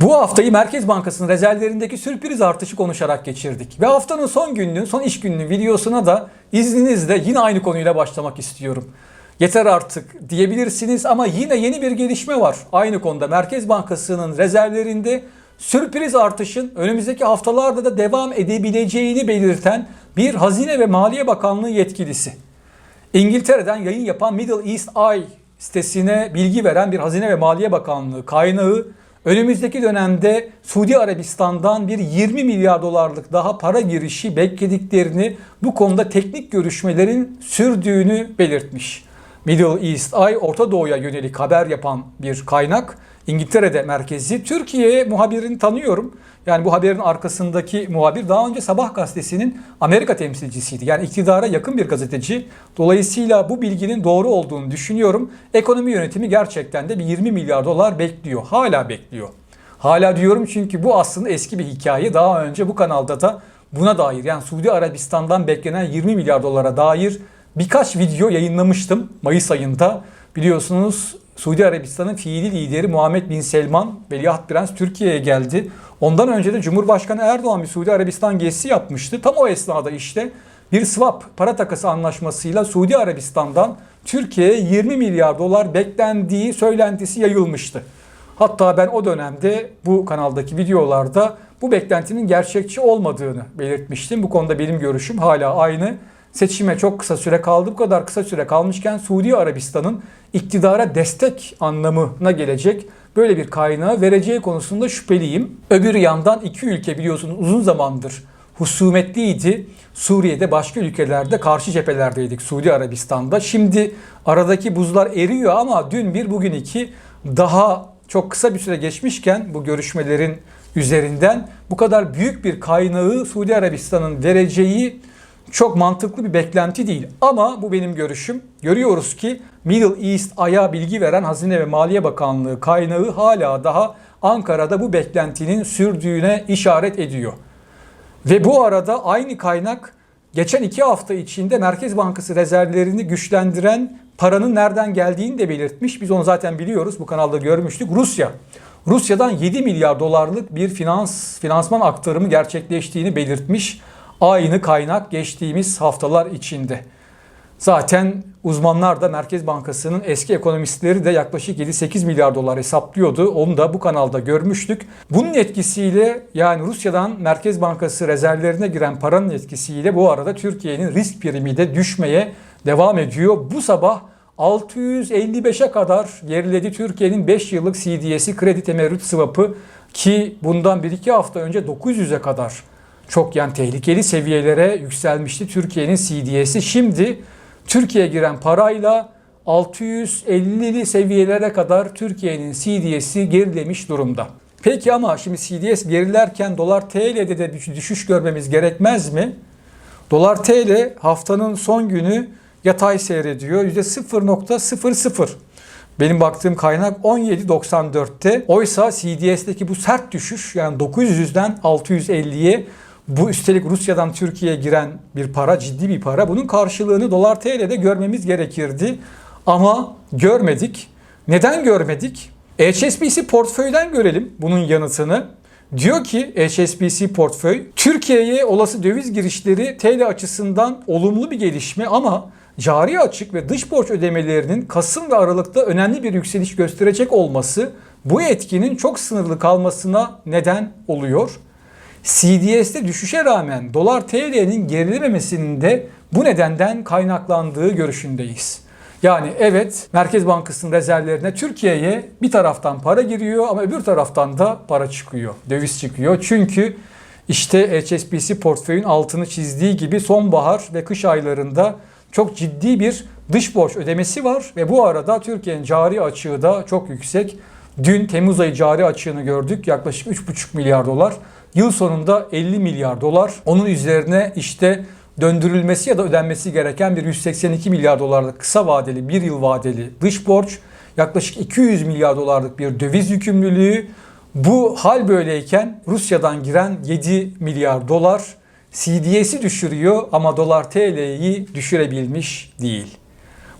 Bu haftayı Merkez Bankası'nın rezervlerindeki sürpriz artışı konuşarak geçirdik. Ve haftanın son gününün, son iş gününün videosuna da izninizle yine aynı konuyla başlamak istiyorum. Yeter artık diyebilirsiniz ama yine yeni bir gelişme var. Aynı konuda Merkez Bankası'nın rezervlerinde sürpriz artışın önümüzdeki haftalarda da devam edebileceğini belirten bir Hazine ve Maliye Bakanlığı yetkilisi. İngiltere'den yayın yapan Middle East Eye sitesine bilgi veren bir Hazine ve Maliye Bakanlığı kaynağı önümüzdeki dönemde Suudi Arabistan'dan bir 20 milyar dolarlık daha para girişi beklediklerini bu konuda teknik görüşmelerin sürdüğünü belirtmiş. Middle East Eye Orta Doğu'ya yönelik haber yapan bir kaynak. İngiltere'de merkezi. Türkiye muhabirini tanıyorum. Yani bu haberin arkasındaki muhabir daha önce Sabah gazetesinin Amerika temsilcisiydi. Yani iktidara yakın bir gazeteci. Dolayısıyla bu bilginin doğru olduğunu düşünüyorum. Ekonomi yönetimi gerçekten de bir 20 milyar dolar bekliyor. Hala bekliyor. Hala diyorum çünkü bu aslında eski bir hikaye. Daha önce bu kanalda da buna dair yani Suudi Arabistan'dan beklenen 20 milyar dolara dair birkaç video yayınlamıştım Mayıs ayında. Biliyorsunuz Suudi Arabistan'ın fiili lideri Muhammed Bin Selman, Veliaht Prens Türkiye'ye geldi. Ondan önce de Cumhurbaşkanı Erdoğan bir Suudi Arabistan gezisi yapmıştı. Tam o esnada işte bir swap para takası anlaşmasıyla Suudi Arabistan'dan Türkiye'ye 20 milyar dolar beklendiği söylentisi yayılmıştı. Hatta ben o dönemde bu kanaldaki videolarda bu beklentinin gerçekçi olmadığını belirtmiştim. Bu konuda benim görüşüm hala aynı. Seçime çok kısa süre kaldı. Bu kadar kısa süre kalmışken Suudi Arabistan'ın iktidara destek anlamına gelecek böyle bir kaynağı vereceği konusunda şüpheliyim. Öbür yandan iki ülke biliyorsunuz uzun zamandır husumetliydi. Suriye'de başka ülkelerde karşı cephelerdeydik Suudi Arabistan'da. Şimdi aradaki buzlar eriyor ama dün bir bugün iki daha çok kısa bir süre geçmişken bu görüşmelerin üzerinden bu kadar büyük bir kaynağı Suudi Arabistan'ın vereceği çok mantıklı bir beklenti değil. Ama bu benim görüşüm. Görüyoruz ki Middle East Ay'a bilgi veren Hazine ve Maliye Bakanlığı kaynağı hala daha Ankara'da bu beklentinin sürdüğüne işaret ediyor. Ve bu arada aynı kaynak geçen iki hafta içinde Merkez Bankası rezervlerini güçlendiren paranın nereden geldiğini de belirtmiş. Biz onu zaten biliyoruz. Bu kanalda görmüştük. Rusya. Rusya'dan 7 milyar dolarlık bir finans finansman aktarımı gerçekleştiğini belirtmiş. Aynı kaynak geçtiğimiz haftalar içinde. Zaten uzmanlar da Merkez Bankası'nın eski ekonomistleri de yaklaşık 7-8 milyar dolar hesaplıyordu. Onu da bu kanalda görmüştük. Bunun etkisiyle yani Rusya'dan Merkez Bankası rezervlerine giren paranın etkisiyle bu arada Türkiye'nin risk primi de düşmeye devam ediyor. Bu sabah 655'e kadar geriledi Türkiye'nin 5 yıllık CDS'i kredi temerrüt swap'ı ki bundan 1-2 hafta önce 900'e kadar çok yani tehlikeli seviyelere yükselmişti Türkiye'nin CDS'i. Şimdi Türkiye'ye giren parayla 650'li seviyelere kadar Türkiye'nin CDS'i gerilemiş durumda. Peki ama şimdi CDS gerilerken dolar TL'de de bir düşüş görmemiz gerekmez mi? Dolar TL haftanın son günü yatay seyrediyor. %0.00. Benim baktığım kaynak 17.94'te. Oysa CDS'deki bu sert düşüş yani 900'den 650'ye bu üstelik Rusya'dan Türkiye'ye giren bir para, ciddi bir para. Bunun karşılığını dolar TL'de görmemiz gerekirdi. Ama görmedik. Neden görmedik? HSBC portföyden görelim bunun yanıtını. Diyor ki HSBC portföy, Türkiye'ye olası döviz girişleri TL açısından olumlu bir gelişme ama cari açık ve dış borç ödemelerinin Kasım ve Aralık'ta önemli bir yükseliş gösterecek olması bu etkinin çok sınırlı kalmasına neden oluyor. CDS'te düşüşe rağmen dolar TL'nin gerilememesinin de bu nedenden kaynaklandığı görüşündeyiz. Yani evet Merkez Bankası'nın rezervlerine Türkiye'ye bir taraftan para giriyor ama öbür taraftan da para çıkıyor. Döviz çıkıyor. Çünkü işte HSBC portföyün altını çizdiği gibi sonbahar ve kış aylarında çok ciddi bir dış borç ödemesi var ve bu arada Türkiye'nin cari açığı da çok yüksek. Dün Temmuz ayı cari açığını gördük yaklaşık 3,5 milyar dolar. Yıl sonunda 50 milyar dolar. Onun üzerine işte döndürülmesi ya da ödenmesi gereken bir 182 milyar dolarlık kısa vadeli, bir yıl vadeli dış borç, yaklaşık 200 milyar dolarlık bir döviz yükümlülüğü. Bu hal böyleyken Rusya'dan giren 7 milyar dolar CDS'i düşürüyor ama dolar TL'yi düşürebilmiş değil.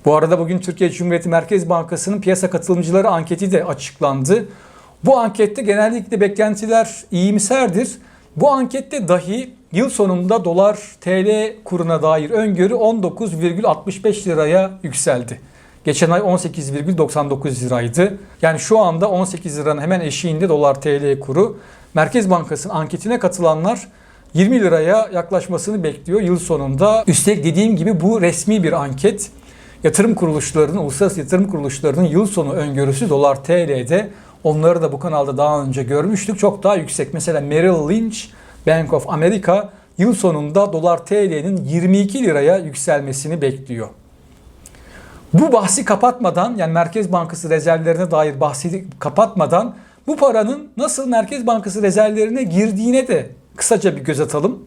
Bu arada bugün Türkiye Cumhuriyeti Merkez Bankası'nın piyasa katılımcıları anketi de açıklandı. Bu ankette genellikle beklentiler iyimserdir. Bu ankette dahi yıl sonunda dolar TL kuruna dair öngörü 19,65 liraya yükseldi. Geçen ay 18,99 liraydı. Yani şu anda 18 liranın hemen eşiğinde dolar TL kuru. Merkez Bankası'nın anketine katılanlar 20 liraya yaklaşmasını bekliyor yıl sonunda. Üstelik dediğim gibi bu resmi bir anket. Yatırım kuruluşlarının, uluslararası yatırım kuruluşlarının yıl sonu öngörüsü dolar TL'de. Onları da bu kanalda daha önce görmüştük. Çok daha yüksek. Mesela Merrill Lynch, Bank of America yıl sonunda dolar TL'nin 22 liraya yükselmesini bekliyor. Bu bahsi kapatmadan yani Merkez Bankası rezervlerine dair bahsi kapatmadan bu paranın nasıl Merkez Bankası rezervlerine girdiğine de kısaca bir göz atalım.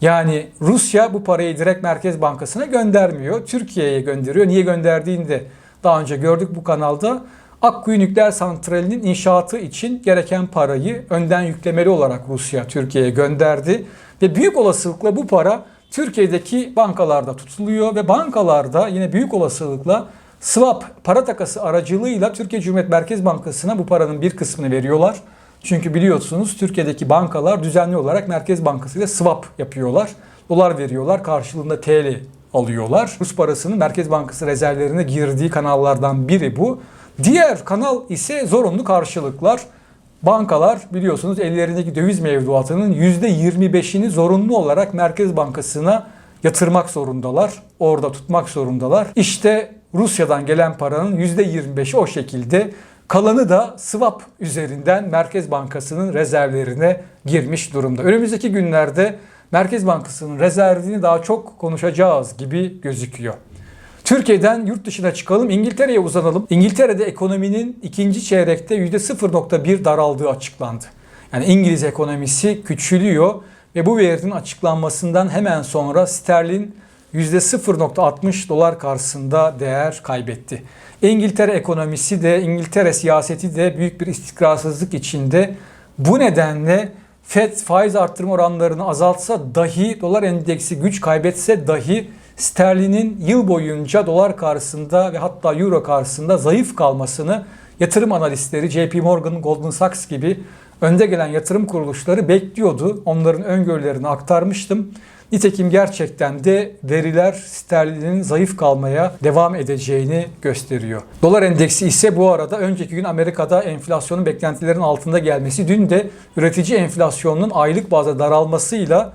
Yani Rusya bu parayı direkt Merkez Bankası'na göndermiyor. Türkiye'ye gönderiyor. Niye gönderdiğini de daha önce gördük bu kanalda. Akkuyu Nükleer Santrali'nin inşaatı için gereken parayı önden yüklemeli olarak Rusya Türkiye'ye gönderdi. Ve büyük olasılıkla bu para Türkiye'deki bankalarda tutuluyor ve bankalarda yine büyük olasılıkla swap para takası aracılığıyla Türkiye Cumhuriyet Merkez Bankası'na bu paranın bir kısmını veriyorlar. Çünkü biliyorsunuz Türkiye'deki bankalar düzenli olarak Merkez Bankası ile swap yapıyorlar. Dolar veriyorlar karşılığında TL alıyorlar. Rus parasının Merkez Bankası rezervlerine girdiği kanallardan biri bu. Diğer kanal ise zorunlu karşılıklar. Bankalar biliyorsunuz ellerindeki döviz mevduatının %25'ini zorunlu olarak Merkez Bankası'na yatırmak zorundalar. Orada tutmak zorundalar. İşte Rusya'dan gelen paranın %25'i o şekilde Kalanı da swap üzerinden Merkez Bankası'nın rezervlerine girmiş durumda. Önümüzdeki günlerde Merkez Bankası'nın rezervini daha çok konuşacağız gibi gözüküyor. Türkiye'den yurt dışına çıkalım, İngiltere'ye uzanalım. İngiltere'de ekonominin ikinci çeyrekte %0.1 daraldığı açıklandı. Yani İngiliz ekonomisi küçülüyor ve bu verinin açıklanmasından hemen sonra sterlin %0.60 dolar karşısında değer kaybetti. İngiltere ekonomisi de İngiltere siyaseti de büyük bir istikrarsızlık içinde. Bu nedenle FED faiz arttırma oranlarını azaltsa dahi dolar endeksi güç kaybetse dahi sterlinin yıl boyunca dolar karşısında ve hatta euro karşısında zayıf kalmasını yatırım analistleri JP Morgan, Goldman Sachs gibi önde gelen yatırım kuruluşları bekliyordu. Onların öngörülerini aktarmıştım. Nitekim gerçekten de veriler sterlinin zayıf kalmaya devam edeceğini gösteriyor. Dolar endeksi ise bu arada önceki gün Amerika'da enflasyonun beklentilerin altında gelmesi, dün de üretici enflasyonunun aylık bazda daralmasıyla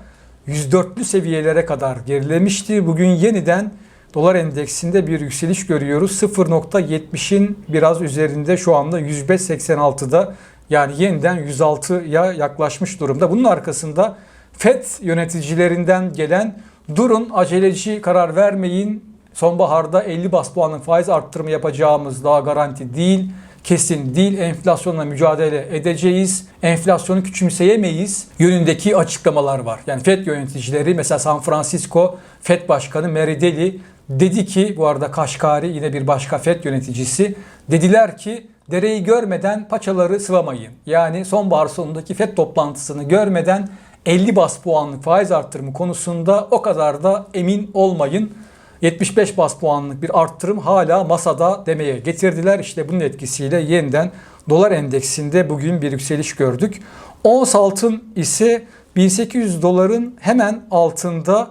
104'lü seviyelere kadar gerilemişti. Bugün yeniden dolar endeksinde bir yükseliş görüyoruz. 0.70'in biraz üzerinde şu anda 105.86'da yani yeniden 106'ya yaklaşmış durumda. Bunun arkasında FED yöneticilerinden gelen durun aceleci karar vermeyin. Sonbaharda 50 bas puanın faiz arttırımı yapacağımız daha garanti değil. Kesin değil. Enflasyonla mücadele edeceğiz. Enflasyonu küçümseyemeyiz. Yönündeki açıklamalar var. Yani FED yöneticileri mesela San Francisco FED Başkanı Mary Daly dedi ki bu arada Kaşkari yine bir başka FED yöneticisi dediler ki dereyi görmeden paçaları sıvamayın. Yani sonbahar sonundaki FED toplantısını görmeden 50 bas puanlık faiz arttırımı konusunda o kadar da emin olmayın. 75 bas puanlık bir arttırım hala masada demeye getirdiler. İşte bunun etkisiyle yeniden dolar endeksinde bugün bir yükseliş gördük. Ons altın ise 1800 doların hemen altında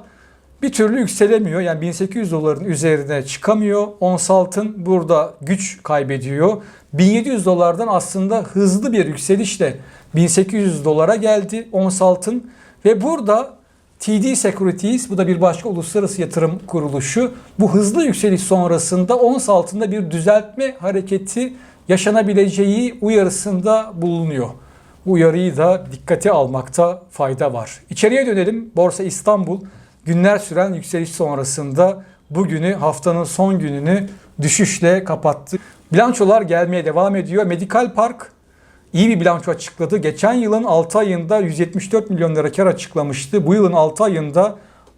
bir türlü yükselemiyor. Yani 1800 doların üzerine çıkamıyor. Ons altın burada güç kaybediyor. 1700 dolardan aslında hızlı bir yükselişle 1800 dolara geldi ons altın ve burada TD Securities bu da bir başka uluslararası yatırım kuruluşu bu hızlı yükseliş sonrasında ons altında bir düzeltme hareketi yaşanabileceği uyarısında bulunuyor. Bu uyarıyı da dikkate almakta fayda var. İçeriye dönelim. Borsa İstanbul günler süren yükseliş sonrasında bugünü haftanın son gününü düşüşle kapattı. Bilançolar gelmeye devam ediyor. Medical Park iyi bir bilanço açıkladı. Geçen yılın 6 ayında 174 milyon lira kar açıklamıştı. Bu yılın 6 ayında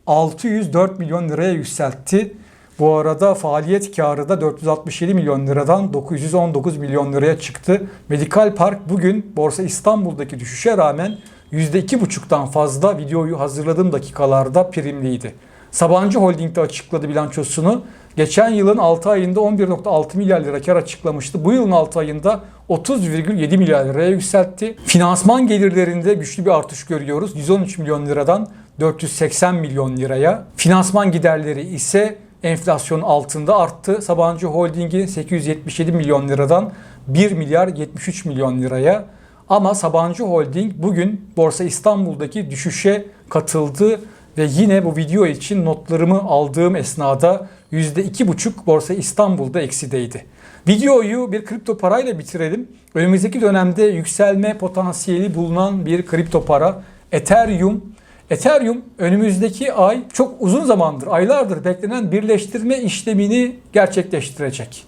604 milyon liraya yükseltti. Bu arada faaliyet karı da 467 milyon liradan 919 milyon liraya çıktı. Medical Park bugün Borsa İstanbul'daki düşüşe rağmen %2,5'tan fazla videoyu hazırladığım dakikalarda primliydi. Sabancı Holding de açıkladı bilançosunu. Geçen yılın 6 ayında 11.6 milyar lira kar açıklamıştı. Bu yılın 6 ayında 30,7 milyar liraya yükseltti. Finansman gelirlerinde güçlü bir artış görüyoruz. 113 milyon liradan 480 milyon liraya. Finansman giderleri ise enflasyon altında arttı. Sabancı Holding'in 877 milyon liradan 1 milyar 73 milyon liraya. Ama Sabancı Holding bugün Borsa İstanbul'daki düşüşe katıldı ve yine bu video için notlarımı aldığım esnada %2,5 Borsa İstanbul'da eksideydi. Videoyu bir kripto parayla bitirelim. Önümüzdeki dönemde yükselme potansiyeli bulunan bir kripto para Ethereum. Ethereum önümüzdeki ay çok uzun zamandır, aylardır beklenen birleştirme işlemini gerçekleştirecek.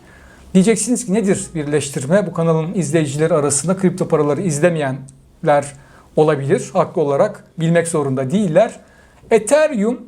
Diyeceksiniz ki nedir birleştirme? Bu kanalın izleyicileri arasında kripto paraları izlemeyenler olabilir. Haklı olarak bilmek zorunda değiller. Ethereum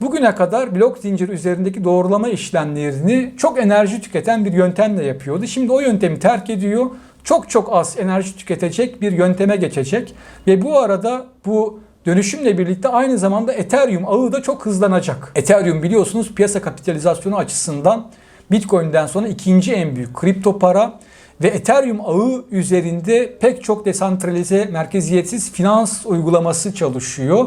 bugüne kadar blok zincir üzerindeki doğrulama işlemlerini çok enerji tüketen bir yöntemle yapıyordu. Şimdi o yöntemi terk ediyor. Çok çok az enerji tüketecek bir yönteme geçecek ve bu arada bu dönüşümle birlikte aynı zamanda Ethereum ağı da çok hızlanacak. Ethereum biliyorsunuz piyasa kapitalizasyonu açısından Bitcoin'den sonra ikinci en büyük kripto para ve Ethereum ağı üzerinde pek çok desantralize, merkeziyetsiz finans uygulaması çalışıyor.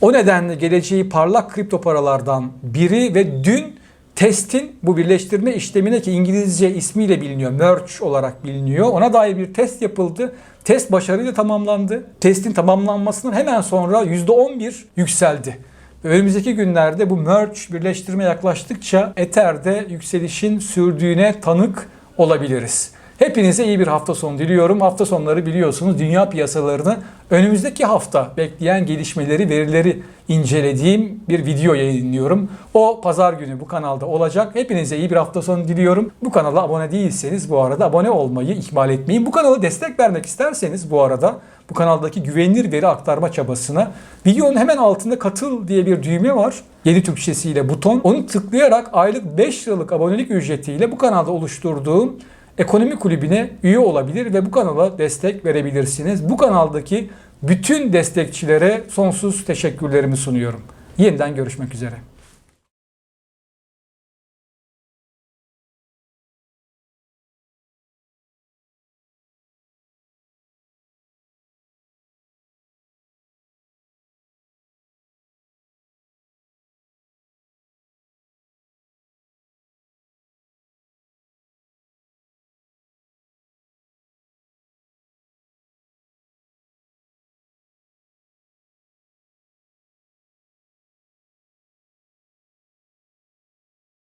O nedenle geleceği parlak kripto paralardan biri ve dün testin bu birleştirme işlemine ki İngilizce ismiyle biliniyor, merge olarak biliniyor. Ona dair bir test yapıldı. Test başarıyla tamamlandı. Testin tamamlanmasının hemen sonra %11 yükseldi. Önümüzdeki günlerde bu merge birleştirme yaklaştıkça Ether'de yükselişin sürdüğüne tanık olabiliriz. Hepinize iyi bir hafta sonu diliyorum. Hafta sonları biliyorsunuz dünya piyasalarını önümüzdeki hafta bekleyen gelişmeleri, verileri incelediğim bir video yayınlıyorum. O pazar günü bu kanalda olacak. Hepinize iyi bir hafta sonu diliyorum. Bu kanala abone değilseniz bu arada abone olmayı ihmal etmeyin. Bu kanala destek vermek isterseniz bu arada bu kanaldaki güvenilir veri aktarma çabasına videonun hemen altında katıl diye bir düğme var. Yeni Türkçesiyle buton. Onu tıklayarak aylık 5 liralık abonelik ücretiyle bu kanalda oluşturduğum Ekonomi Kulübü'ne üye olabilir ve bu kanala destek verebilirsiniz. Bu kanaldaki bütün destekçilere sonsuz teşekkürlerimi sunuyorum. Yeniden görüşmek üzere.